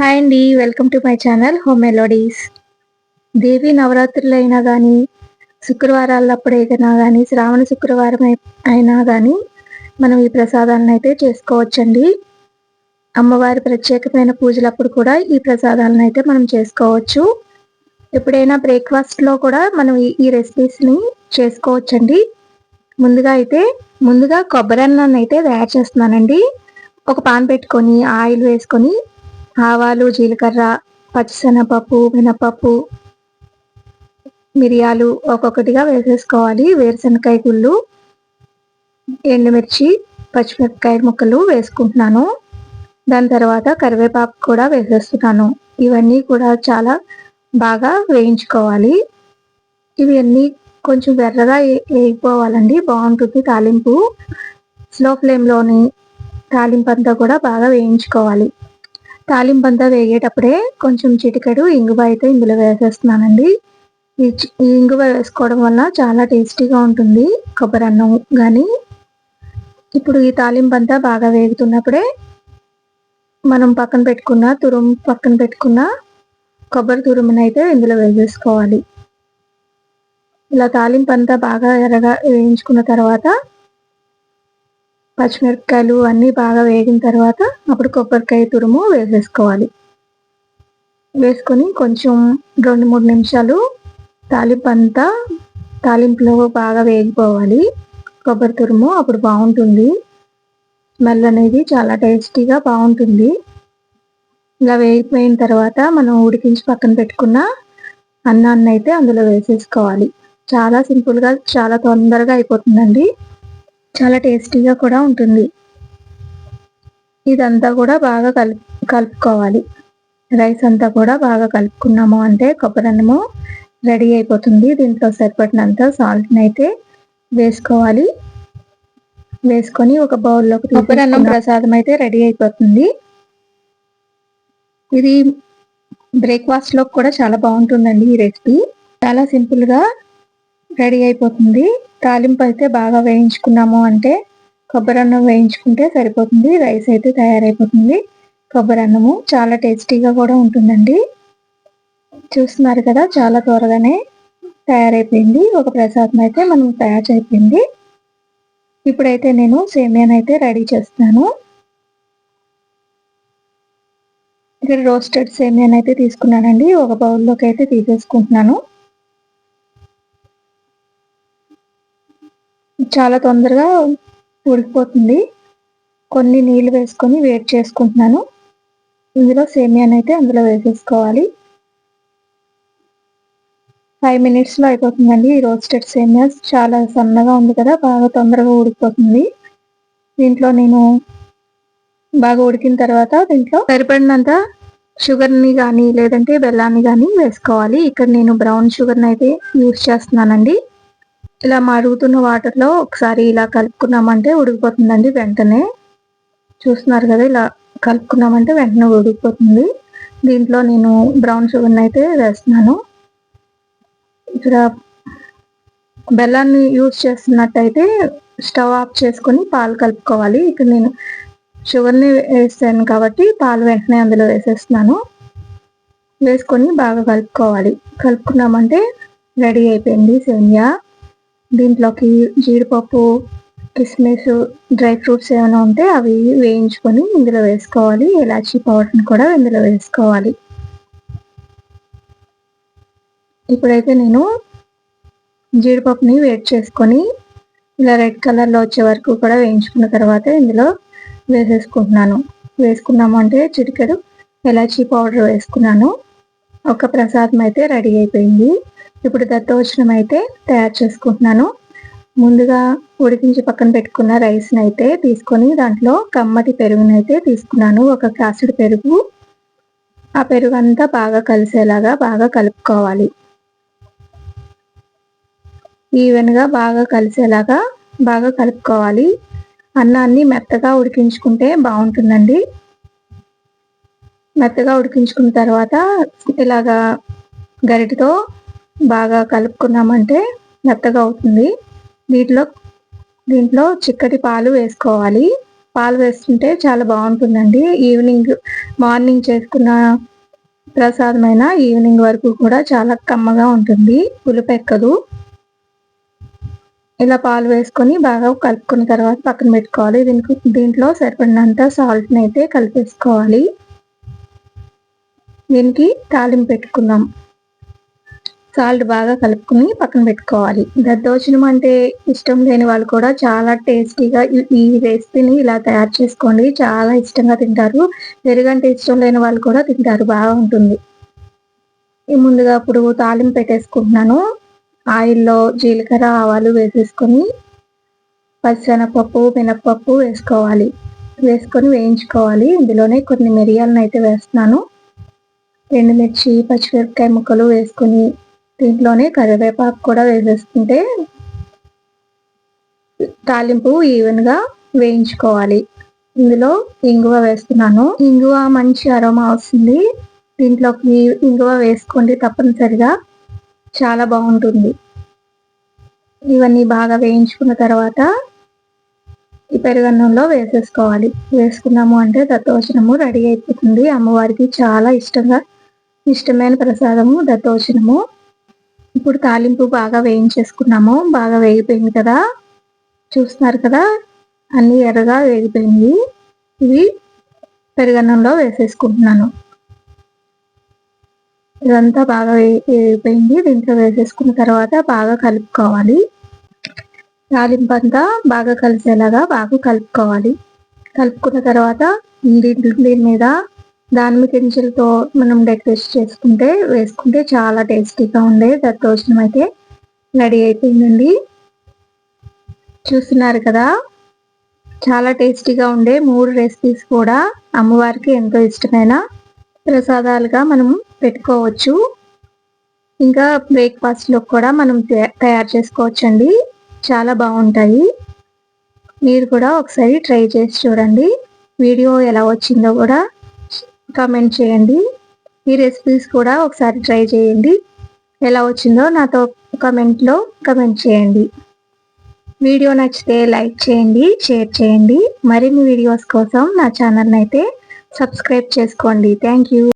Hi అండి welcome to my channel home melodies. Devi నవరాత్రులు అయినా కానీ శుక్రవారాలప్పుడైనా కానీ శ్రావణ శుక్రవారం అయినా కానీ మనం ఈ ప్రసాదాలను అయితే చేసుకోవచ్చండి. అమ్మవారి ప్రత్యేకమైన పూజలప్పుడు కూడా ఈ ప్రసాదాలను అయితే మనం చేసుకోవచ్చు. ఎప్పుడైనా బ్రేక్ఫాస్ట్లో కూడా మనం ఈ- ఈ రెసిపీస్ని చేసుకోవచ్చండి. ముందుగా అయితే ముందుగా కొబ్బరి అన్నాన్ని అయితే తయారు చేస్తున్నానండి. ఒక పాన్ పెట్టుకొని ఆయిల్ వేసుకొని ఆవాలు జీలకర్ర పచ్చిశనగపప్పు మినపప్పు మిరియాలు ఒక్కొక్కటిగా వేసేసుకోవాలి. వేరుశనకాయ గుళ్ళు ఎండుమిర్చి పచ్చిమిరపకాయ ముక్కలు వేసుకుంటున్నాను. దాని తర్వాత కరివేపాకు కూడా వేసేస్తున్నాను. ఇవన్నీ కూడా చాలా బాగా వేయించుకోవాలి. ఇవన్నీ కొంచెం వెర్రగా వేయిపోవాలండి. బాగుంటుంది తాలింపు. స్లో ఫ్లేమ్లోని తాలింపు అంతా కూడా బాగా వేయించుకోవాలి. తాలింపు వేగేటప్పుడే కొంచెం చిటికెడు ఇంగువ అయితే ఇందులో వేసేస్తున్నానండి. ఈ ఈ ఇంగువ వేసుకోవడం వల్ల చాలా టేస్టీగా ఉంటుంది కొబ్బరి అన్నం కానీ ఇప్పుడు ఈ తాలింపు బాగా వేగుతున్నప్పుడే మనం పక్కన పెట్టుకున్న తురుం పక్కన పెట్టుకున్న కొబ్బరి తురుముని అయితే ఇందులో వేసేసుకోవాలి. ఇలా తాలింపు అంతా బాగా ఎర్రగా వేయించుకున్న తర్వాత పచ్చిమిరపకాయలు అన్నీ బాగా వేగిన తర్వాత అప్పుడు కొబ్బరికాయ తురుము వేసేసుకోవాలి. వేసుకొని కొంచెం రెండు మూడు నిమిషాలు తాలింపు అంతా తాలింపులో బాగా వేగిపోవాలి. కొబ్బరి తురుము అప్పుడు బాగుంటుంది. స్మెల్ అనేది చాలా టేస్టీగా బాగుంటుంది. ఇలా వేగిపోయిన తర్వాత మనం ఉడికించి పక్కన పెట్టుకున్న అన్నాన్ని అయితే అందులో వేసేసుకోవాలి. చాలా సింపుల్గా చాలా తొందరగా అయిపోతుందండి. చాలా టేస్టీగా కూడా ఉంటుంది. ఇదంతా కూడా బాగా కలుపు కలుపుకోవాలి. రైస్ అంతా కూడా బాగా కలుపుకున్నాము అంటే కొబ్బరి అన్నము రెడీ అయిపోతుంది. దీంట్లో సరిపడినంత సాల్ట్ని అయితే వేసుకోవాలి. వేసుకొని ఒక బౌల్లోకి కొబ్బరి అన్నం ప్రసాదం అయితే రెడీ అయిపోతుంది. ఇది బ్రేక్ఫాస్ట్లో కూడా చాలా బాగుంటుందండి ఈ రెసిపీ. చాలా సింపుల్గా రెడీ అయిపోతుంది. తాలింపు అయితే బాగా వేయించుకున్నాము అంటే కొబ్బరి అన్నం వేయించుకుంటే సరిపోతుంది. రైస్ అయితే తయారైపోతుంది. కొబ్బరి అన్నము చాలా టేస్టీగా కూడా ఉంటుందండి. చూస్తున్నారు కదా చాలా త్వరగానే తయారైపోయింది. ఒక ప్రసాదం అయితే మనం తయారు చేయింది. ఇప్పుడైతే నేను సేమియాని అయితే రెడీ చేస్తాను. ఇక్కడ రోస్టెడ్ సేమియాని అయితే తీసుకున్నానండి. ఒక బౌల్లోకి అయితే తీసేసుకుంటున్నాను. చాలా తొందరగా ఉడికిపోతుంది. కొన్ని నీళ్ళు వేసుకొని వేడి చేసుకుంటున్నాను. ఇందులో సేమియాని అయితే అందులో వేసేసుకోవాలి. ఫైవ్ మినిట్స్లో అయిపోతుందండి ఈ రోస్టెడ్ సేమియాస్ చాలా సన్నగా ఉంది కదా బాగా తొందరగా ఉడికిపోతుంది. దీంట్లో నేను బాగా ఉడికిన తర్వాత దీంట్లో సరిపడినంత షుగర్ని కానీ లేదంటే బెల్లాన్ని కానీ వేసుకోవాలి. ఇక్కడ నేను బ్రౌన్ షుగర్ని అయితే యూస్ చేస్తున్నానండి. ఇలా మరుగుతున్న వాటర్లో ఒకసారి ఇలా కలుపుకున్నామంటే ఉడికిపోతుందండి వెంటనే. చూస్తున్నారు కదా ఇలా కలుపుకున్నామంటే వెంటనే ఉడికిపోతుంది. దీంట్లో నేను బ్రౌన్ షుగర్ని అయితే వేస్తున్నాను. ఇక్కడ బెల్లాన్ని యూజ్ చేస్తున్నట్టయితే స్టవ్ ఆఫ్ చేసుకొని పాలు కలుపుకోవాలి. ఇక్కడ నేను షుగర్ని వేస్తాను కాబట్టి పాలు వెంటనే అందులో వేసేస్తున్నాను. వేసుకొని బాగా కలుపుకోవాలి. కలుపుకున్నామంటే రెడీ అయిపోయింది సేమియా. దీంట్లోకి జీడిపప్పు కిస్మిస్ డ్రై ఫ్రూట్స్ ఏమైనా ఉంటే అవి వేయించుకొని ఇందులో వేసుకోవాలి. ఇలాచీ పౌడర్ని కూడా ఇందులో వేసుకోవాలి. ఇప్పుడైతే నేను జీడిపప్పుని వేడి చేసుకొని ఇలా రెడ్ కలర్లో వచ్చే వరకు కూడా వేయించుకున్న తర్వాత ఇందులో వేసేసుకుంటున్నాను. వేసుకున్నాము అంటే చిటికెడు ఎలాచీ పౌడర్ వేసుకున్నాను. ఒక ప్రసాదం అయితే రెడీ అయిపోయింది. ఇప్పుడు దత్తోజనం అయితే తయారు చేసుకుంటున్నాను. ముందుగా ఉడికించి పక్కన పెట్టుకున్న రైస్ని అయితే తీసుకొని దాంట్లో కమ్మటి పెరుగుని అయితే తీసుకున్నాను. ఒక గ్లాసుడు పెరుగు. ఆ పెరుగు అంతా బాగా కలిసేలాగా బాగా కలుపుకోవాలి. ఈవెన్గా బాగా కలిసేలాగా బాగా కలుపుకోవాలి. అన్నాన్ని మెత్తగా ఉడికించుకుంటే బాగుంటుందండి. మెత్తగా ఉడికించుకున్న తర్వాత ఇలాగా గరిటతో బాగా కలుపుకున్నామంటే మెత్తగా అవుతుంది. దీంట్లో దీంట్లో చిక్కటి పాలు వేసుకోవాలి. పాలు వేస్తుంటే చాలా బాగుంటుందండి. ఈవినింగ్ మార్నింగ్ చేసుకున్న ప్రసాదమైన ఈవినింగ్ వరకు కూడా చాలా కమ్మగా ఉంటుంది. పులుపెక్కదు ఇలా పాలు వేసుకొని బాగా కలుపుకున్న తర్వాత పక్కన పెట్టుకోవాలి. దీనికి దీంట్లో సరిపడినంత సాల్ట్ని అయితే కలిపేసుకోవాలి. దీనికి తాలింపు పెట్టుకుందాం. సాల్ట్ బాగా కలుపుకుని పక్కన పెట్టుకోవాలి. దద్దోజనం అంటే ఇష్టం లేని వాళ్ళు కూడా చాలా టేస్టీగా ఈ రెసిపీని ఇలా తయారు చేసుకోండి. చాలా ఇష్టంగా తింటారు. పెరుగంటే ఇష్టం లేని వాళ్ళు కూడా తింటారు. బాగా ఉంటుంది ముందుగా ఇప్పుడు తాలింపు పెట్టేసుకుంటున్నాను. ఆయిల్లో జీలకర్ర ఆవాలు వేసేసుకొని పచ్చనపప్పు మినప్పప్పు వేసుకోవాలి. వేసుకొని వేయించుకోవాలి. ఇందులోనే కొన్ని మిరియాలను అయితే వేస్తున్నాను. ఎండుమిర్చి పచ్చిమిరపకాయ ముక్కలు వేసుకొని దీంట్లోనే కరివేపాకు కూడా వేసేసుకుంటే తాలింపు ఈవెన్గా వేయించుకోవాలి. ఇందులో ఇంగువ వేస్తున్నాను. ఇంగువ మంచి అరోమా వస్తుంది. దీంట్లోకి ఇంగువ వేసుకోండి తప్పనిసరిగా. చాలా బాగుంటుంది. ఇవన్నీ బాగా వేయించుకున్న తర్వాత ఈ పెరుగన్నంలో వేసేసుకోవాలి. వేసుకున్నాము అంటే దత్తోచనము రెడీ అయిపోతుంది. అమ్మవారికి చాలా ఇష్టంగా ఇష్టమైన ప్రసాదము దత్తోచనము ఇప్పుడు తాలింపు బాగా వేయించేసుకున్నాము. బాగా వేగిపోయింది కదా? చూస్తున్నారు కదా? అన్ని ఎర్రగా వేగిపోయింది ఇవి పెరుగన్నంలో వేసేసుకుంటున్నాను. ఇదంతా బాగా వేగిపోయింది. దీంట్లో వేసేసుకున్న తర్వాత బాగా కలుపుకోవాలి. తాలింపు అంతా బాగా కలిసేలాగా బాగా కలుపుకోవాలి. కలుపుకున్న తర్వాత దీని మీద దానిమ్మ గింజలతో మనం డెకరేట్ చేసుకుంటే వేసుకుంటే చాలా టేస్టీగా ఉండే దద్దోజనం అయితే రెడీ అయిపోయిందండి. చూస్తున్నారు కదా చాలా టేస్టీగా ఉండే మూడు రెసిపీస్ కూడా అమ్మవారికి ఎంతో ఇష్టమైన ప్రసాదాలుగా మనం పెట్టుకోవచ్చు. ఇంకా బ్రేక్ఫాస్ట్లో కూడా మనం తయారు చేసుకోవచ్చు అండి చాలా బాగుంటాయి. మీరు కూడా ఒకసారి ట్రై చేసి చూడండి. వీడియో ఎలా వచ్చిందో కూడా కామెంట్ చేయండి. ఈ రెసిపీస్ కూడా ఒకసారి ట్రై చేయండి. ఎలా వచ్చిందో నాతో కమెంట్లో కమెంట్ చేయండి. వీడియో నచ్చితే లైక్ చేయండి షేర్ చేయండి. మరిన్ని వీడియోస్ కోసం నా ఛానల్ని అయితే సబ్స్క్రైబ్ చేసుకోండి. Thank you